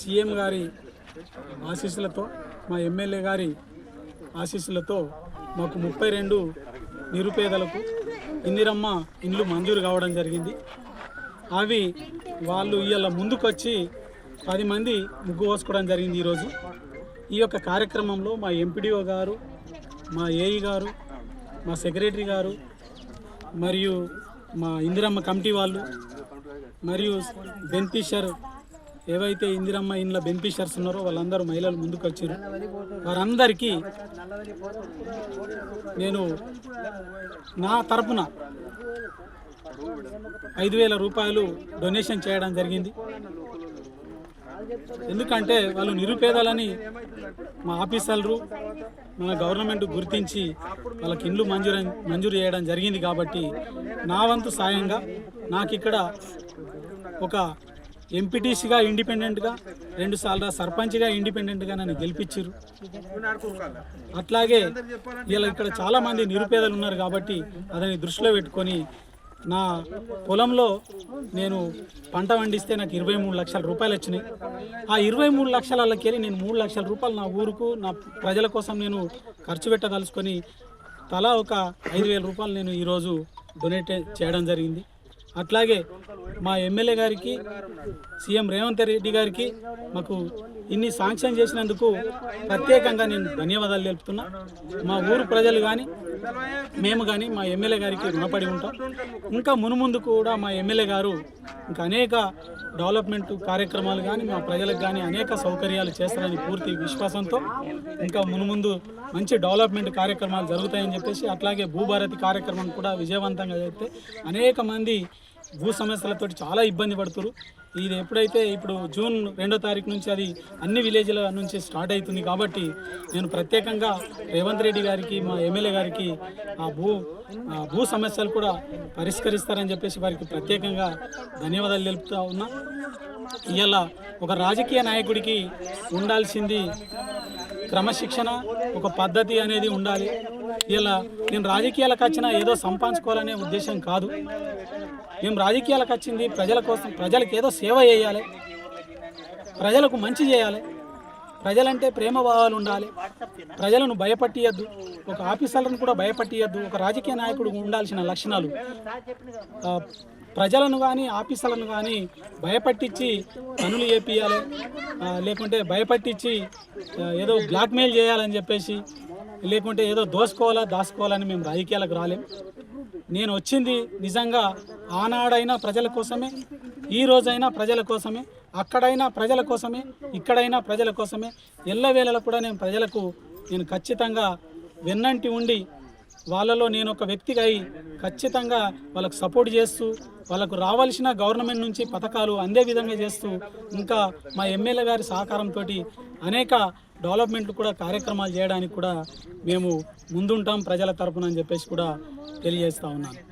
CM గారి ఆశీస్సులతో మా ఎమ్మెల్యే గారి ఆశీస్సులతో మాకు ముప్పై రెండు నిరుపేదలకు ఇందిరమ్మ ఇండ్లు మంజూరు కావడం జరిగింది. అవి వాళ్ళు ఇవాళ ముందుకొచ్చి పది మంది ముగ్గు పోసుకోవడం జరిగింది ఈరోజు. ఈ యొక్క కార్యక్రమంలో మా ఎంపీడీఓ గారు మా ఏఈ గారు మా సెక్రటరీ గారు మరియు మా ఇందిరమ్మ కమిటీ వాళ్ళు మరియు బెనిఫిషర్ ఏవైతే ఇందిరమ్మ ఇండ్ల బెనిఫిషర్స్ ఉన్నారో వాళ్ళందరూ మహిళలు ముందుకు వచ్చారు వారందరికీ నేను నా తరపున ఐదు వేల రూపాయలు డొనేషన్ చేయడం జరిగింది. ఎందుకంటే వాళ్ళు నిరుపేదలని మా ఆఫీసర్లు మన గవర్నమెంట్ గుర్తించి వాళ్ళకి ఇండ్లు మంజూరు మంజూరు చేయడం జరిగింది కాబట్టి నా వంతు సాయంగా నాకు ఇక్కడ ఒక ఎంపీటీసీగా ఇండిపెండెంట్గా రెండు సార్లు సర్పంచ్గా ఇండిపెండెంట్గా నన్ను గెలిపించారు అట్లాగే ఇలా ఇక్కడ చాలామంది నిరుపేదలు ఉన్నారు కాబట్టి అదని దృష్టిలో పెట్టుకొని నా పొలంలో నేను పంట పండిస్తే నాకు ఇరవై మూడు లక్షల రూపాయలు వచ్చినాయి. ఆ ఇరవై మూడు లక్షలకి నేను మూడు లక్షల రూపాయలు నా ఊరుకు నా ప్రజల కోసం నేను ఖర్చు పెట్టదలుచుకొని తలా ఒక ఐదు వేల రూపాయలు నేను ఈరోజు డొనేట్ చేయడం జరిగింది. అట్లాగే మా ఎమ్మెల్యే గారికి సీఎం రేవంత్ రెడ్డి గారికి మాకు ఇన్ని శాంక్షన్ చేసినందుకు ప్రత్యేకంగా నేను ధన్యవాదాలు తెలుపుతున్నా. మా ఊరు ప్రజలు కానీ మేము కానీ మా ఎమ్మెల్యే గారికి రుణపడి ఉంటాం. ఇంకా మునుముందు కూడా మా ఎమ్మెల్యే గారు ఇంకా అనేక డెవలప్మెంట్ కార్యక్రమాలు కానీ మా ప్రజలకు కానీ అనేక సౌకర్యాలు చేస్తారని పూర్తి విశ్వాసంతో ఇంకా మునుముందు మంచి డెవలప్మెంట్ కార్యక్రమాలు జరుగుతాయని చెప్పేసి అట్లాగే భూభారతి కార్యక్రమం కూడా విజయవంతంగా జరిగితే అనేక మంది భూ సమస్యలతో చాలా ఇబ్బంది పడుతున్నారు ఇది ఎప్పుడైతే ఇప్పుడు జూన్ రెండో తారీఖు నుంచి అది అన్ని విలేజ్ల నుంచి స్టార్ట్ అవుతుంది కాబట్టి నేను ప్రత్యేకంగా రేవంత్ రెడ్డి గారికి మా ఎమ్మెల్యే గారికి ఆ భూ ఆ భూ సమస్యలు కూడా పరిష్కరిస్తారని చెప్పేసి వారికి ప్రత్యేకంగా ధన్యవాదాలు తెలుపుతా ఉన్నా. ఇవాళ ఒక రాజకీయ నాయకుడికి ఉండాల్సింది క్రమశిక్షణ ఒక పద్ధతి అనేది ఉండాలి. ఇలా నేను రాజకీయాలకు వచ్చిన ఏదో సంపాదించుకోవాలనే ఉద్దేశం కాదు. మేము రాజకీయాలకు వచ్చింది ప్రజల కోసం ప్రజలకు ఏదో సేవ చేయాలి. ప్రజలకు మంచి చేయాలి. ప్రజలంటే ప్రేమ భావాలు ఉండాలి. ప్రజలను భయపట్టియద్దు. ఒక ఆఫీసర్లను కూడా భయపట్టియద్దు. ఒక రాజకీయ నాయకుడు ఉండాల్సిన లక్షణాలు. ప్రజలను కానీ ఆఫీసర్లను కానీ భయపట్టించి పనులు చేపియాలి లేకుంటే భయపట్టించి ఏదో బ్లాక్మెయిల్ చేయాలని చెప్పేసి లేకుంటే ఏదో దోసుకోవాలా దాసుకోవాలని మేము రాజకీయాలకు రాలేం. నేను వచ్చింది నిజంగా ఆనాడైనా ప్రజల కోసమే ఈ రోజైనా ప్రజల కోసమే అక్కడైనా ప్రజల కోసమే ఇక్కడైనా ప్రజల కోసమే ఎల్లవేళలా కూడా నేను ప్రజలకు నేను ఖచ్చితంగా వెన్నంటి ఉండి వాళ్ళలో నేను ఒక వ్యక్తిగా అయి ఖచ్చితంగా వాళ్ళకు సపోర్ట్ చేస్తూ వాళ్ళకు రావాల్సిన గవర్నమెంట్ నుంచి పథకాలు అందే విధంగా చేస్తూ ఇంకా మా ఎమ్మెల్యే గారి సహకారంతో అనేక డెవలప్మెంట్లు కూడా కార్యక్రమాలు చేయడానికి కూడా మేము ముందుంటాం ప్రజల తరపున అని చెప్పేసి కూడా తెలియజేస్తూ ఉన్నాను.